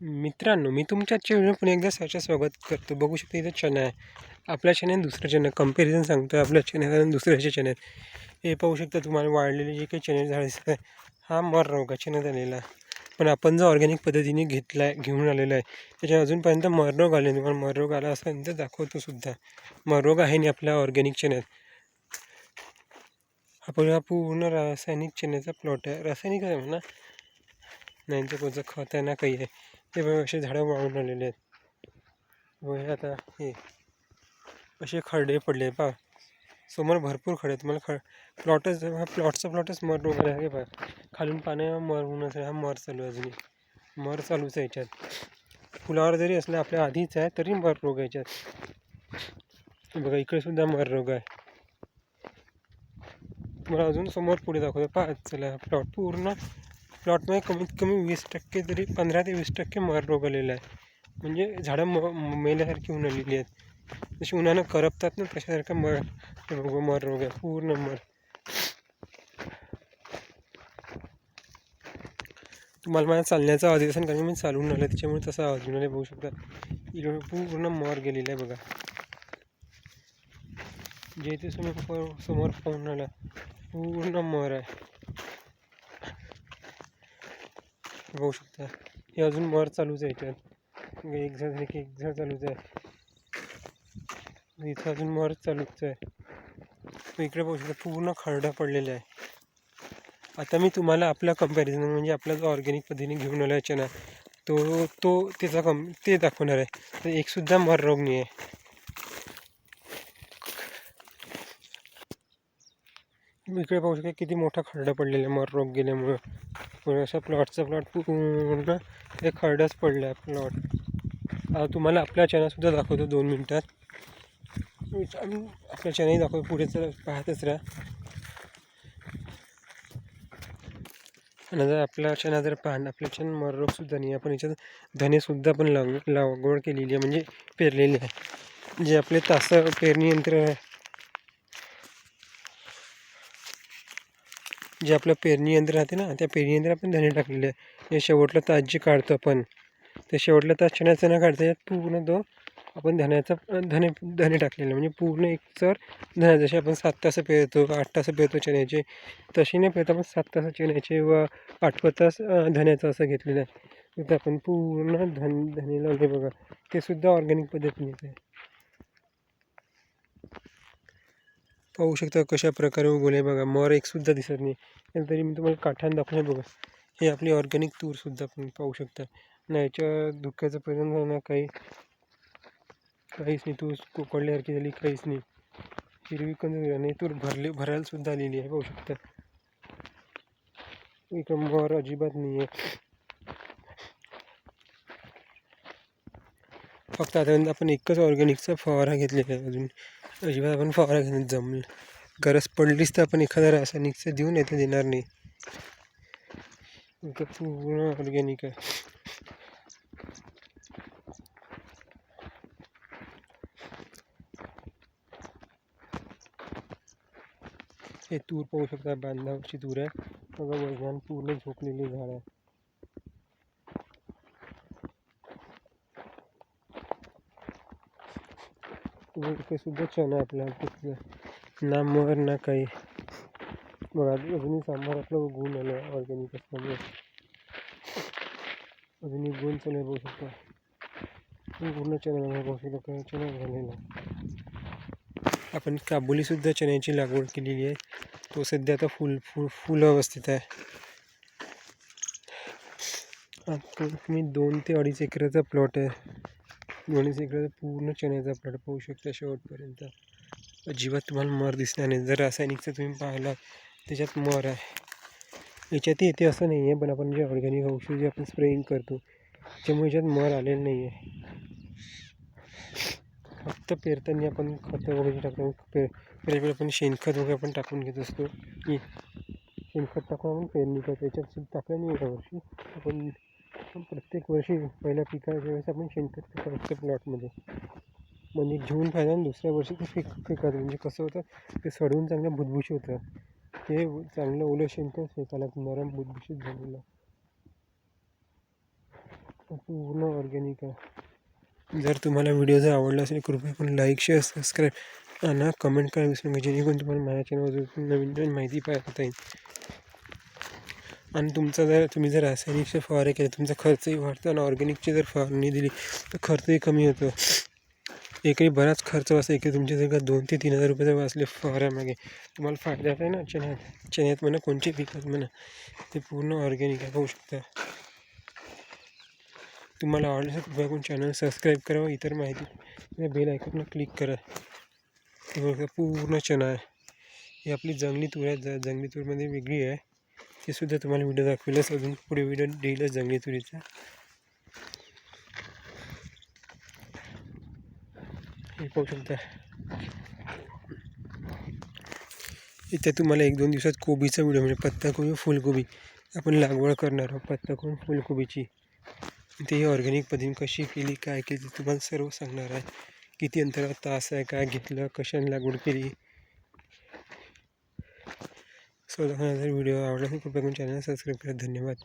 मित्रांनो मी तुमच्या चॅनल पुन्हा एकदा सहर्ष स्वागत करतो. बघू शकतो इथं चणा आहे. आपल्या चॅनल दुसरं चॅनल. कंपॅरिझन सांगतो आपल्या चॅनल आणि दुसऱ्याच्या चॅनल हे पाहू शकता तुम्हाला वाढलेले जे काही चॅनल झाले आहे हा मर रोगाच्यानं झालेला. पण आपण जो ऑर्गॅनिक पद्धतीने घेतला आहे घेऊन आलेला आहे त्याच्या अजूनपर्यंत मररोग आले नाही. पण मररोग आला असं तर दाखवतो सुद्धा. मररोग आहे नाही आपल्या ऑर्गॅनिक चॅनल. आपण हा पूर्ण रासायनिक चण्याचा प्लॉट आहे. रासायनिक आहे म्हणा. नाही तर कोणतं खत आहे ना काही आहे. ते असे झाडं वाळून आलेले आहेत. व हे आता हे असे खडे पडले पहा. समोर भरपूर खडे आहेत. मला ख प्लॉटच हा प्लॉटचा प्लॉटच मर रोग आहे पहा. खालून पाण्या मर होऊन असेल हा मर चालू आहे अजूनही मर चालूच आहे याच्यात. फुलावर जरी असला आपल्या आधीच आहे तरी मर रोग आहे याच्यात. बघा इकडे सुद्धा मर रोग आहे. मला अजून समोर पुढे दाखवतो. पहा चला प्लॉट पूर्ण प्लॉटमध्ये कमीत कमी वीस टक्के तरी पंधरा ते वीस टक्के मर रोग आलेला आहे म्हणजे झाडं म मेल्यासारखी होऊन आलेली आहेत. जशी उन्हानं करपतात ना तशासारखा मर रोग मर रोग आहे. पूर्ण मर. तुम्हाला माझ्या चालण्याचा आवाज येत असेल कारण मी चालून आलं त्याच्यामुळे तसा आवाज येऊन आला बघू शकता. इकडे पूर्ण मर गेलेला आहे बघा. जे ते समोर समोर पाहून आला पूर्ण मर आहे. बघू शकता. हे अजून मर चालूच आहे याच्यात म्हणजे एक झाड झाले की एक झाड चालूच आहे. इथं अजून मर चालूच आहे. इकडे बघू शकता पूर्ण खरडा पडलेला आहे. आता मी तुम्हाला आपला कंपॅरिझन म्हणजे आपला जो ऑर्गॅनिक पद्धतीने घेऊन आला चना तो तो त्याचा कम ते दाखवणार आहे. तर एकसुद्धा मर रोग नाही आहे इकडे पाहू शकता किती मोठा खरडा पडलेला आहे मर रोग गेल्यामुळं. पण अशा प्लॉटचा प्लॉट पूर्ण ते खरडाच पडला आहे प्लॉट. आता तुम्हाला आपल्या चॅनलसुद्धा दाखवतो दोन मिनटात. आपला आपल्या चॅनल दाखवतो पुढे तर पाहतच राहा. आणि जर आपल्या चॅनल जर पाहणं आपल्या चॅनल मररोगसुद्धा नाही आपण याच्यात धनेसुद्धा पण लाव लागवड केलेली आहे म्हणजे पेरलेली आहे. जे आपले तास पेरणी यंत्र आहे जे आपलं पेरणी यंत्र राहते ना त्या पेरणी यंत्र आपण धने टाकलेले आहे. हे शेवटला तास जे काढतो आपण ते शेवटला तास चण्याचं न काढता यात पूर्ण तो आपण धण्याचा धने धने टाकलेले म्हणजे पूर्ण एक चर धने जसे आपण सात तास पेरतो आठ तास पेरतो चण्याचे तशी नाही पेरतो आपण सात तास चण्याचे व आठ तास अं, धण्याचं असं घेतलेलं आहे. तिथं आपण पूर्ण धन धने लावले बघा. ते सुद्धा ऑर्गॅनिक पद्धतीनेच आहे. पाहू शकता कशा प्रकारे उगवले बघा मर एकसुद्धा दिसत नाही. पण तरी मी तुम्हाला काठ्यानं दाखवले बघा. हे आपली ऑर्गॅनिक तूरसुद्धा आपण पाहू शकता. ना याच्या धुक्याचा परिणाम झाला काही. काहीच नाही. तूर कोकडल्यासारखी झाली काहीच नाही. हिरवी कंद आणि तूर भरले भरायलासुद्धा आलेली आहे. पाहू शकता. इकडं मर अजिबात नाही आहे फक्त आतापर्यंत आपण एकच ऑर्गॅनिकचा फवारा घेतलेला आहे अजून. अजिबात आपण फवारा घेण्यात जमलं गरज पडलीच तर आपण एखादा रासायनिकचं देऊन तर देणार नाही. पूर्ण ऑर्गॅनिक आहे. हे तूर पाहू शकता बांधावरची तूर आहे. बघा वजन पूर्ण झोपलेली झाड आहे तुम्ही इथे आहे चणा आपल्याला तिथलं ना मर ना काही. बघा अजूनही सांबार आपलं गुण आलं ऑर्गॅनिक असल्यामुळे. अजूनही गुण चालू बघू शकता पूर्ण चणा बघू शकता काय चणा झालेला आपण काबुलीसुद्धा चण्याची लागवड केलेली आहे. तो सध्या आता फुल फुल फुल अवस्थेत आहे. आता तुम्ही दोन ते अडीच एकराचा प्लॉट आहे. दोन एकराचा पूर्ण चण्याचा प्लॉट पाहू शकता शेवटपर्यंत. अजिबात तुम्हाला मर दिसणार नाही. जर रासायनिकचं तुम्ही पाहिलं त्याच्यात मर आहे. याच्यातही येते असं नाही आहे पण आपण जे ऑर्गॅनिक औषध जे आपण स्प्रेइंग करतो त्यामुळे याच्यात मर आलेलं नाही आहे. फक्त पेरताना आपण खतं वगैरे टाकतो पे पेरवेळी आपण शेणखत वगैरे आपण टाकून घेत असतो. की शेणखत टाकून आपण पेरणी करतो. याच्यात टाकलं नाही यावर्षी आपण आपण प्रत्येक वर्षी पहिल्या पिकाच्या वेळेस आपण शेणखत टाकत असतो प्लॉटमध्ये म्हणजे घेऊन फायदा आणि दुसऱ्या वर्षी ते फेक फेकायचं म्हणजे कसं होतं ते सडून चांगलं भुतभुशी होतं. ते चांगलं ओलं शेणखत फेकायला नरम भुतभुशीत झालेलं. पूर्ण ऑर्गॅनिक आहे. जर तुम्हाला व्हिडिओ जर आवडला असेल कृपया पण लाईक शेअर सबस्क्राईब आणि कमेंट करा विसरू नका. जेणेकरून तुम्हाला माझ्या चॅनलवर नवीन नवीन माहिती पाहता येईल. आणि तुमचा जर तुम्ही जर रासायनिकचे फवारे केले तुमचा खर्चही वाढतो आणि ऑर्गॅनिकची जर फवारणी दिली तर खर्चही कमी होतो. एकही बराच खर्च वाचतो एकही तुमचे जर का दोन ते तीन हजार रुपये जर वाचले फवाऱ्यामागे तुम्हाला फायदा आहे ना चण्यात? चण्यात म्हणा कोणते पिकात म्हणा ते पूर्ण ऑर्गॅनिक आहे पाहू शकता. तुम्हाला आवडलं तर कृपया करून चॅनल सबस्क्राईब करा इतर माहिती बेल ऐकून क्लिक करा. हे बघा पूर्ण चणा आहे. ही आपली जंगली तूर आहे ज जंगली तूरमध्ये वेगळी आहे. ते सुद्धा तुम्हाला व्हिडिओ दाखवेलच. अजून पुढे व्हिडिओ देईलच जंगली तुरीचा. हे पाहू शकता. इथे तुम्हाला एक दोन दिवसात कोबीचा व्हिडिओ म्हणजे पत्ताकोबी व फुलकोबी आपण लागवड करणार आहोत पत्ताकोबी फुलकोबीची. ते ऑर्गॅनिक पद्धतीने कशी केली काय केली तुम्हाला सर्व सांगणार आहे. किती अंतरात तास आहे काय घेतलं कशाने लागवड केली सो जर व्हिडिओ आवडला असेल कृपया करून चॅनल सबस्क्राईब करा. धन्यवाद.